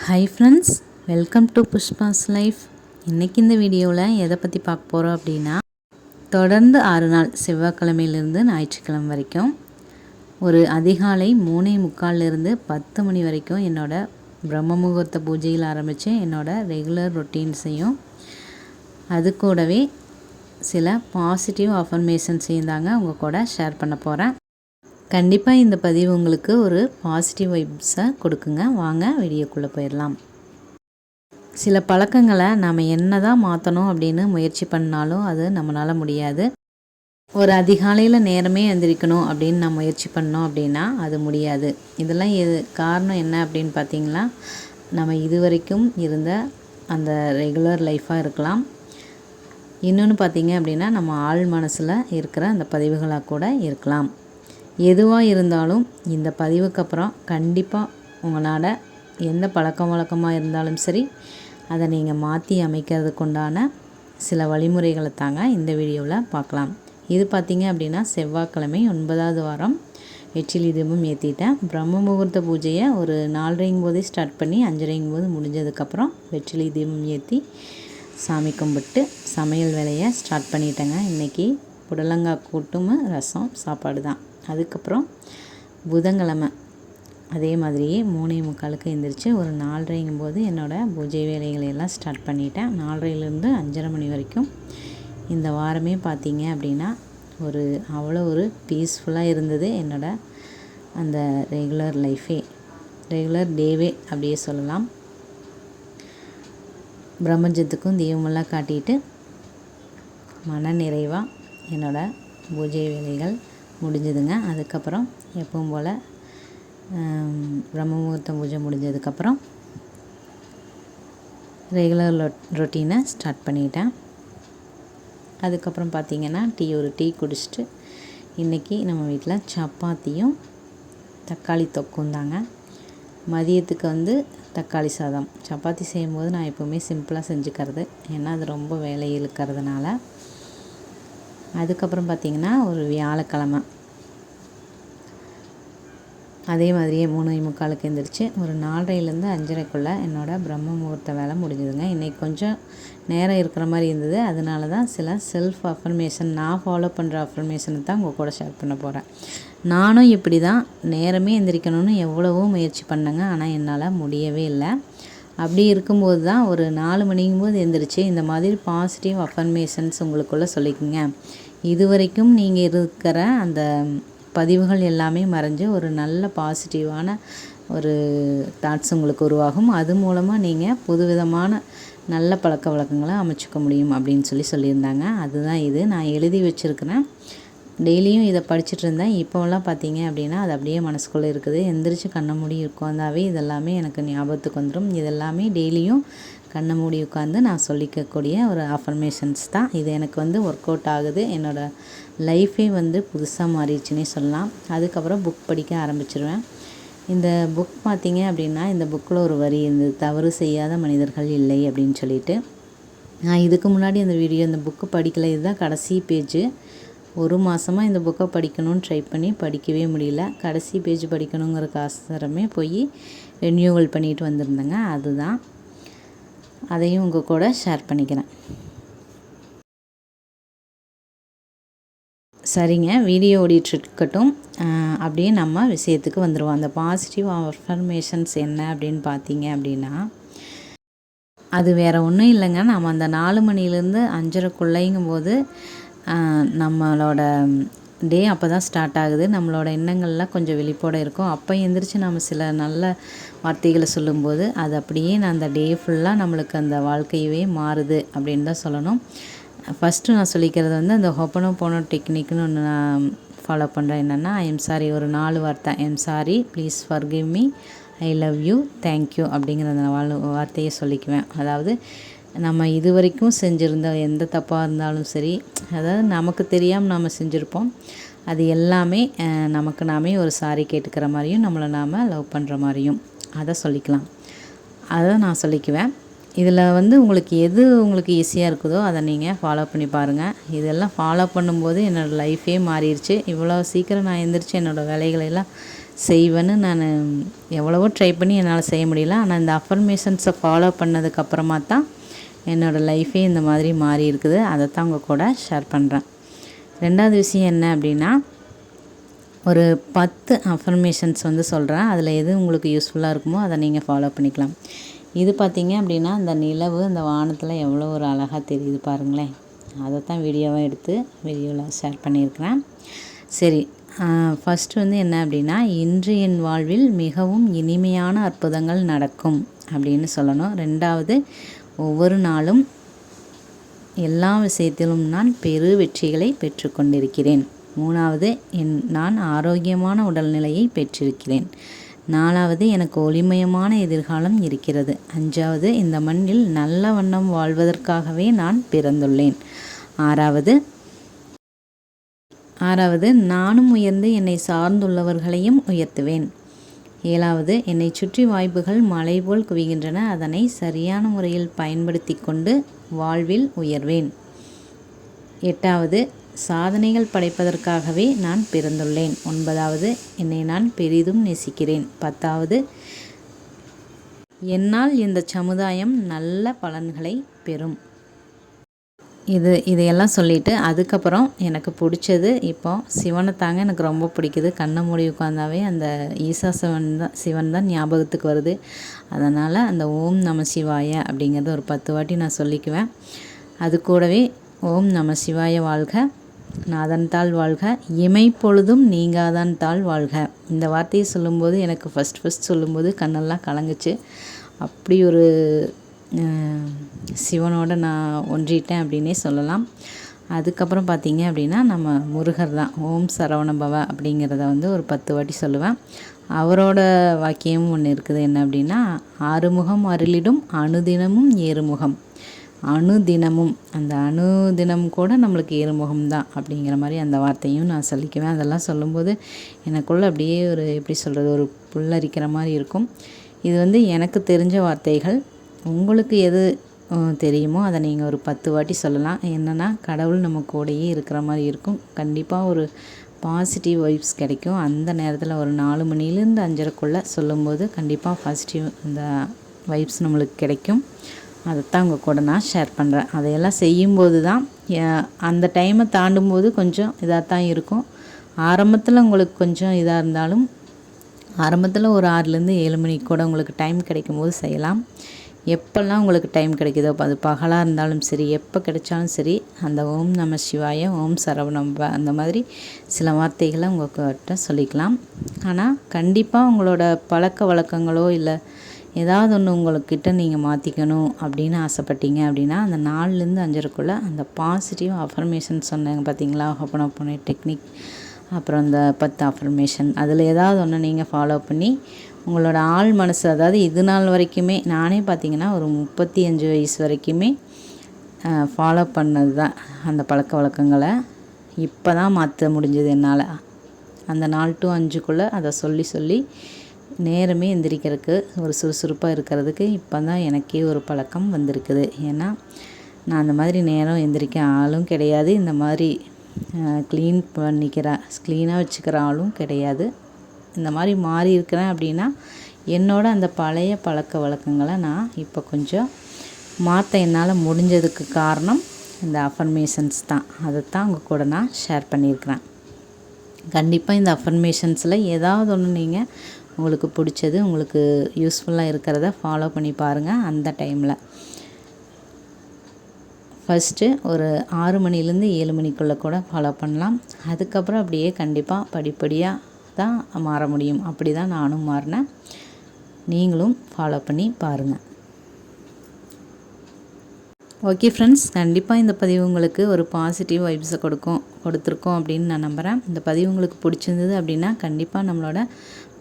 Hi friends welcome to Pushpa's life இன்றைக்கி இந்த வீடியோவில் எதை பற்றி பார்க்க போகிறோம் அப்படின்னா தொடர்ந்து ஆறு நாள் செவ்வாய்க்கிழமையிலேருந்து ஞாயிற்றுக்கிழமை வரைக்கும் ஒரு அதிகாலை மூணே முக்கால்லேருந்து பத்து மணி வரைக்கும் என்னோடய பிரம்ம முகூர்த்த பூஜையில் ஆரம்பித்து என்னோட ரெகுலர் ரொட்டீன்ஸையும் அது கூடவே சில பாசிட்டிவ் அஃபர்மேஷன்ஸையும் தாங்க உங்கள் கூட ஷேர் பண்ண போகிறேன் கண்டிப்பாக இந்த பதிவு உங்களுக்கு ஒரு பாசிட்டிவ் வைப்ஸை கொடுக்குங்க. வாங்க வீடியோக்குள்ளே போயிடலாம். சில பழக்கங்களை நாம் என்ன தான் மாற்றணும் அப்படின்னு முயற்சி பண்ணாலும் அது நம்மளால் முடியாது. ஒரு அதிகாலையில் நேரமே எழுந்திரிக்கணும் அப்படின்னு நான் முயற்சி பண்ணோம் அப்படின்னா அது முடியாது. இதெல்லாம் எது காரணம் என்ன அப்படின்னு பார்த்தீங்களா நம்ம இது வரைக்கும் இருந்த அந்த ரெகுலர் லைஃப்பாக இருக்கலாம். இன்னொன்று பார்த்தீங்க அப்படின்னா நம்ம ஆள் மனசில் இருக்கிற அந்த பதிவுகளாக கூட இருக்கலாம். எதுவாக இருந்தாலும் இந்த பதிவுக்கு அப்புறம் கண்டிப்பாக உங்களால் எந்த பழக்க வழக்கமாக இருந்தாலும் சரி அதை நீங்கள் மாற்றி அமைக்கிறதுக்கு உண்டான சில வழிமுறைகளை தாங்க இந்த வீடியோவில் பார்க்கலாம். இது பார்த்திங்க அப்படின்னா செவ்வாய்க்கிழமை ஒன்பதாவது வாரம் வெற்றிலி தீபம் ஏற்றிட்டேன் பிரம்ம முகூர்த்த பூஜையை ஒரு நாலரைங்கும் போதே ஸ்டார்ட் பண்ணி அஞ்சரைங்கும் போது முடிஞ்சதுக்கப்புறம் வெற்றிலி தீபம் ஏற்றி சாமி கும்பிட்டு சமையல் வேலையை ஸ்டார்ட் பண்ணிட்டேங்க. இன்றைக்கி புடலங்காய் கூட்டும் ரசம் சாப்பாடு தான் அதுக்கப்புறம் புதன்கிழமை. அதே மாதிரியே மூணே முக்காலுக்கு எழுந்திரிச்சு ஒரு நாலரைங்கும் போது என்னோடய பூஜை வேலைகளை எல்லாம் ஸ்டார்ட் பண்ணிட்டேன். நாலரைலேருந்து அஞ்சரை மணி வரைக்கும் இந்த வாரமே பார்த்தீங்க அப்படின்னா ஒரு அவ்வளோ ஒரு பீஸ்ஃபுல்லாக இருந்தது என்னோடய அந்த ரெகுலர் லைஃபே ரெகுலர் டேவே அப்படியே சொல்லலாம். பிரம்மஜத்துக்கும் தீபமெல்லாம் காட்டிட்டு மன நிறைவாக என்னோடய பூஜை வேலைகள் முடிஞ்சதுங்க. அதுக்கப்புறம் எப்பவும் போல் பிரம்ம முகூர்த்தம் பூஜை முடிஞ்சதுக்கப்புறம் ரெகுலர் ரொட்டீனை ஸ்டார்ட் பண்ணிட்டேன். அதுக்கப்புறம் பார்த்திங்கன்னா டீ ஒரு டீ குடிச்சிட்டு இன்றைக்கி நம்ம வீட்டில் சப்பாத்தியும் தக்காளி தொக்கும் தாங்க. மதியத்துக்கு வந்து தக்காளி சாதம். சப்பாத்தி செய்யும்போது நான் எப்போவுமே சிம்பிளாக செஞ்சுக்கிறது. ஏன்னா அது ரொம்ப வேலை இழுக்கிறதுனால. அதுக்கப்புறம் பார்த்திங்கன்னா ஒரு வியாழக்கிழமை. அதே மாதிரியே மூணு முக்காலுக்கு எழுந்திரிச்சு ஒரு நாலரைலேருந்து அஞ்சரைக்குள்ளே என்னோடய பிரம்ம முகூர்த்த வேலை முடிஞ்சுதுங்க. இன்றைக்கி கொஞ்சம் நேரம் இருக்கிற மாதிரி இருந்தது. அதனால தான் சில செல்ஃப் அஃபர்மேஷன் நான் ஃபாலோ பண்ணுற அஃபர்மேஷனை தான் உங்கள் கூட ஷேர் பண்ண போகிறேன் நானும் இப்படி தான் நேரமே எந்திரிக்கணும்னு எவ்வளவோ முயற்சி பண்ணேங்க. ஆனால் என்னால் முடியவே இல்லை. அப்படி இருக்கும்போது தான் ஒரு நாலு மணிக்கும் போது எழுந்திரிச்சு இந்த மாதிரி பாசிட்டிவ் அஃபர்மேஷன்ஸ் உங்களுக்குள்ளே சொல்லிக்கோங்க. இது வரைக்கும் நீங்கள் இருக்கிற அந்த பதிவுகள் எல்லாமே மறைஞ்சு ஒரு நல்ல பாசிட்டிவான ஒரு தாட்ஸ் உங்களுக்கு உருவாகும். அது மூலமாக நீங்கள் புதுவிதமான நல்ல பழக்க வழக்கங்களை அமைச்சிக்க முடியும் அப்படின்னு சொல்லி சொல்லியிருந்தாங்க. அதுதான் இது. நான் எழுதி வச்சுருக்கிறேன். டெய்லியும் இதை படிச்சுட்டு இருந்தேன். இப்போலாம் பார்த்தீங்க அப்படின்னா அது அப்படியே மனசுக்குள்ளே இருக்குது. எந்திரிச்சு கண்ணை மூடி உட்காந்தாவே இதெல்லாமே எனக்கு ஞாபகத்துக்கு வந்துடும் இதெல்லாமே டெய்லியும் கண்ணை மூடி உட்காந்து நான் சொல்லிக்கக்கூடிய ஒரு அஃபர்மேஷன்ஸ் தான். இது எனக்கு வந்து ஒர்க் அவுட் ஆகுது. என்னோடய லைஃபே வந்து புதுசாக மாறிடுச்சுன்னே சொல்லலாம். அதுக்கப்புறம் புக் படிக்க ஆரம்பிச்சிருவேன். இந்த புக் பார்த்திங்க அப்படின்னா இந்த புக்கில் ஒரு வரி இருந்தது. தவறு செய்யாத மனிதர்கள் இல்லை அப்படின்னு சொல்லிட்டு. நான் இதுக்கு முன்னாடி அந்த வீடியோ இந்த புக்கு படிக்கலை. இதுதான் கடைசி பேஜு ஒரு மாதமாக இந்த புக்கை படிக்கணும்னு ட்ரை பண்ணி படிக்கவே முடியல. கடைசி பேஜ் படிக்கணுங்கிற காசரமே போய் ரெனியூவல் பண்ணிட்டு வந்திருந்தேங்க. அதுதான். அதையும் உங்கள் கூட ஷேர் பண்ணிக்கிறேன். சரிங்க. வீடியோ ஓடிட்டுருக்கட்டும் அப்படியே நம்ம விஷயத்துக்கு வந்துடுவோம் அந்த பாசிட்டிவ் அஃபர்மேஷன்ஸ் என்ன அப்படின்னு பார்த்தீங்க அப்படின்னா அது வேறு ஒன்றும் இல்லைங்க. நம்ம அந்த நாலு மணிலேருந்து அஞ்சரைக்குள்ளைங்கும் போது நம்மளோட டே அப்போ தான் ஸ்டார்ட் ஆகுது. நம்மளோட எண்ணங்கள்லாம் கொஞ்சம் வெளிப்போட இருக்கும். அப்போ எந்திரிச்சு நம்ம சில நல்ல வார்த்தைகளை சொல்லும்போது அது அப்படியே நான் அந்த டே ஃபுல்லாக நம்மளுக்கு அந்த வாழ்க்கையவே மாறுது அப்படின்னு தான் சொல்லணும். ஃபஸ்ட்டு நான் சொல்லிக்கிறது வந்து அந்த ஹொப்பனோ போனோ டெக்னிக்னு ஒன்று நான் ஃபாலோ பண்ணுறேன் என்னென்னா ஐ எம் சாரி ஒரு நாலு வார்த்தை. I'm sorry please forgive me I love you thank you அப்படிங்கிற அந்த வார்த்தையை சொல்லிக்குவேன். அதாவது நம்ம இது வரைக்கும் செஞ்சுருந்த எந்த தப்பாக இருந்தாலும் சரி அதாவது நமக்கு தெரியாமல் நாம் செஞ்சுருப்போம். அது எல்லாமே நமக்கு நாமே ஒரு சாரி கேட்டுக்கிற மாதிரியும் நம்மளை நாம் லவ் பண்ணுற மாதிரியும். அதை சொல்லிக்கலாம். அதை நான் சொல்லிக்குவேன். இதில் வந்து உங்களுக்கு எது உங்களுக்கு ஈஸியாக இருக்குதோ அதை நீங்கள் ஃபாலோ பண்ணி பாருங்கள் இதெல்லாம் ஃபாலோ பண்ணும்போது என்னோடய லைஃபே மாறிடுச்சு. இவ்வளோ சீக்கிரம் நான் எழுந்திரிச்சு என்னோடய வேலைகளெல்லாம் செய்வேன்னு நான் எவ்வளவோ ட்ரை பண்ணி என்னால் செய்ய முடியல. ஆனால் இந்த அஃபர்மேஷன்ஸை ஃபாலோ பண்ணதுக்கப்புறமா தான் என்னோடய லைஃபே இந்த மாதிரி மாறி இருக்குது. அதை தான் உங்கள் கூட ஷேர் பண்ணுறேன் ரெண்டாவது விஷயம் என்ன அப்படின்னா ஒரு பத்து அஃபர்மேஷன்ஸ் வந்து சொல்கிறேன் அதில் எது உங்களுக்கு யூஸ்ஃபுல்லாக இருக்குமோ அதை நீங்கள் ஃபாலோ பண்ணிக்கலாம். இது பார்த்தீங்க அப்படின்னா அந்த நிலவு அந்த வானத்தில் எவ்வளோ ஒரு அழகாக தெரியுது பாருங்களேன். அதை தான் வீடியோவாக எடுத்து வீடியோவில் ஷேர் பண்ணியிருக்கிறேன். சரி ஃபஸ்ட்டு வந்து என்ன அப்படின்னா இன்று என் வாழ்வில் மிகவும் இனிமையான அற்புதங்கள் நடக்கும் அப்படின்னு சொல்லணும். ரெண்டாவது ஒவ்வொரு நாளும் எல்லா விஷயத்திலும் நான் பெரு வெற்றிகளை பெற்றுக்கொண்டிருக்கிறேன் மூணாவது என் நான் ஆரோக்கியமான உடல்நிலையை பெற்றிருக்கிறேன். நாலாவது எனக்கு ஒளிமயமான எதிர்காலம் இருக்கிறது. அஞ்சாவது இந்த மண்ணில் நல்ல வண்ணம் வாழ்வதற்காகவே நான் பிறந்துள்ளேன். ஆறாவது ஆறாவது நானும் உயர்ந்து என்னை சார்ந்துள்ளவர்களையும் உயர்த்துவேன். ஏழாவது என்னை சுற்றி வாய்ப்புகள் மலை போல் குவிகின்றன. அதனை சரியான முறையில் பயன்படுத்தி கொண்டு வாழ்வில் உயர்வேன். எட்டாவது சாதனைகள் படைப்பதற்காகவே நான் பிறந்துள்ளேன். ஒன்பதாவது என்னை நான் பெரிதும் நேசிக்கிறேன். பத்தாவது என்னால் இந்த சமுதாயம் நல்ல பலன்களை பெறும். இது இதையெல்லாம் சொல்லிவிட்டு அதுக்கப்புறம் எனக்கு பிடிச்சது இப்போ சிவனை தாங்க எனக்கு ரொம்ப பிடிக்குது. கண்ணை மூடி உட்காந்தாவே அந்த ஈசா சிவன் தான் சிவன் தான் ஞாபகத்துக்கு வருது. அதனால் அந்த ஓம் நம சிவாய அப்படிங்கிறத ஒரு பத்து வாட்டி நான் சொல்லிக்குவேன். அது கூடவே ஓம் நம சிவாய வாழ்க நாதன் தாள் வாழ்க இமை பொழுதும் நீங்காதான் தாள் வாழ்க. இந்த வார்த்தையை சொல்லும்போது எனக்கு ஃபஸ்ட் ஃபஸ்ட் சொல்லும்போது கண்ணெல்லாம் கலங்குச்சு. அப்படி ஒரு சிவனோட நான் ஒன்றிட்டேன் அப்படின்னே சொல்லலாம். அதுக்கப்புறம் பார்த்தீங்க அப்படின்னா நம்ம முருகர் தான். ஓம் சரவணபவ அப்படிங்கிறத வந்து ஒரு பத்து வாட்டி சொல்லுவேன். அவரோட வாக்கியமும் ஒன்று இருக்குது. என்ன அப்படின்னா ஆறுமுகம் அருளிடும் அணுதினமும் ஏறுமுகம். அணு தினமும் அந்த அணுதினம் கூட நம்மளுக்கு ஏறுமுகம் தான் அப்படிங்கிற மாதிரி அந்த வார்த்தையும் நான் சொல்லிக்குவேன். அதெல்லாம் சொல்லும்போது எனக்குள்ளே அப்படியே ஒரு எப்படி சொல்கிறது ஒரு புல்லரிக்கிற மாதிரி இருக்கும். இது வந்து எனக்கு தெரிஞ்ச வார்த்தைகள். உங்களுக்கு எது தெரியுமோ அதை நீங்கள் ஒரு பத்து வாட்டி சொல்லலாம். என்னென்னா கடவுள் நம்ம கூடயே இருக்கிற மாதிரி இருக்கும். கண்டிப்பாக ஒரு பாசிட்டிவ் வைப்ஸ் கிடைக்கும். அந்த நேரத்தில் ஒரு நாலு மணிலேருந்து அஞ்சரைக்குள்ளே சொல்லும்போது கண்டிப்பாக பாசிட்டிவ் அந்த வைப்ஸ் நம்மளுக்கு கிடைக்கும். அதைத்தான் உங்கள் கூட நான் ஷேர் பண்ணுறேன் அதையெல்லாம் செய்யும்போது தான் அந்த டைமை தாண்டும்போது கொஞ்சம் இதாக தான் இருக்கும். ஆரம்பத்தில் உங்களுக்கு கொஞ்சம் இதாக இருந்தாலும் ஆரம்பத்தில் ஒரு ஆறுலேருந்து ஏழு மணிக்கு கூட உங்களுக்கு டைம் கிடைக்கும் போது செய்யலாம். எப்போல்லாம் உங்களுக்கு டைம் கிடைக்குதோ அது பகலாக இருந்தாலும் சரி எப்போ கிடைச்சாலும் சரி அந்த ஓம் நம சிவாய ஓம் சரவணம் அந்த மாதிரி சில வார்த்தைகளை உங்கள்கிட்ட சொல்லிக்கலாம். ஆனால் கண்டிப்பாக உங்களோட பழக்க வழக்கங்களோ இல்லை ஏதாவது ஒன்று உங்கள்கிட்ட நீங்கள் மாற்றிக்கணும் அப்படின்னு ஆசைப்பட்டீங்க அப்படின்னா அந்த நாலுலேருந்து அஞ்சரைக்குள்ளே அந்த பாசிட்டிவ் அஃபர்மேஷன் சொன்னாங்க பார்த்தீங்களா ஹொப்பனோப்போனே டெக்னிக் அப்புறம் இந்த பத்து அஃபர்மேஷன் அதில் ஏதாவது ஒன்று நீங்கள் ஃபாலோ பண்ணி உங்களோட ஆள் மனசு அதாவது இது நாள் வரைக்குமே நானே பார்த்தீங்கன்னா ஒரு முப்பத்தி அஞ்சு வயசு வரைக்குமே ஃபாலோ பண்ணது தான் அந்த பழக்க வழக்கங்களை. இப்போ தான் மாற்ற முடிஞ்சது என்னால். அந்த நாலு டு அஞ்சுக்குள்ளே அதை சொல்லி சொல்லி நேரமே எந்திரிக்கிறதுக்கு ஒரு சுறுசுறுப்பாக இருக்கிறதுக்கு இப்போ தான் எனக்கே ஒரு பழக்கம் வந்திருக்குது. ஏன்னா நான் அந்த மாதிரி நேரம் எந்திரிக்க ஆளும் கிடையாது. இந்த மாதிரி க்ளீன் பண்ணிக்கிறேன் க்ளீனாக வச்சுக்கிற ஆளும் கிடையாது. இந்த மாதிரி மாறி இருக்கிறேன் அப்படின்னா என்னோட அந்த பழைய பழக்க வழக்கங்களை நான் இப்போ கொஞ்சம் மாற்ற என்னால் முடிஞ்சதுக்கு காரணம் இந்த அஃபர்மேஷன்ஸ் தான். அதை தான் உங்கள் கூட நான் ஷேர் பண்ணியிருக்கிறேன். கண்டிப்பாக இந்த அஃபர்மேஷன்ஸில் ஏதாவது ஒன்று நீங்கள் உங்களுக்கு பிடிச்சது உங்களுக்கு யூஸ்ஃபுல்லாக இருக்கிறத ஃபாலோ பண்ணி பாருங்கள் அந்த டைமில் ஃபஸ்ட்டு ஒரு ஆறு மணிலேருந்து ஏழு மணிக்குள்ளே கூட ஃபாலோ பண்ணலாம். அதுக்கப்புறம் அப்படியே கண்டிப்பாக படிப்படியாக தான் மாற முடியும். அப்படி தான் நானும் மாறினேன். நீங்களும் ஃபாலோ பண்ணி பாருங்கள் ஓகே ஃப்ரெண்ட்ஸ் கண்டிப்பாக இந்த பதிவு உங்களுக்கு ஒரு பாசிட்டிவ் வைப்ஸை கொடுக்கும் கொடுத்துருக்கோம் அப்படின்னு நான் நம்புகிறேன் இந்த பதிவு உங்களுக்கு பிடிச்சிருந்தது அப்படின்னா கண்டிப்பாக நம்மளோட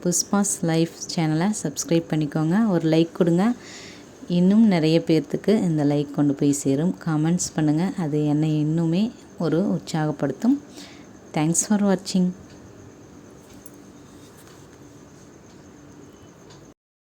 புஷ்பாஸ் லைஃப் சேனலை சப்ஸ்கிரைப் பண்ணிக்கோங்க. ஒரு லைக் கொடுங்க. இன்னும் நிறைய பேர்த்துக்கு இந்த லைக் கொண்டு போய் சேரும். கமெண்ட்ஸ் பண்ணுங்கள் அது என்னை இன்னுமே ஒரு உற்சாகப்படுத்தும். தேங்க்ஸ் ஃபார் வாட்சிங்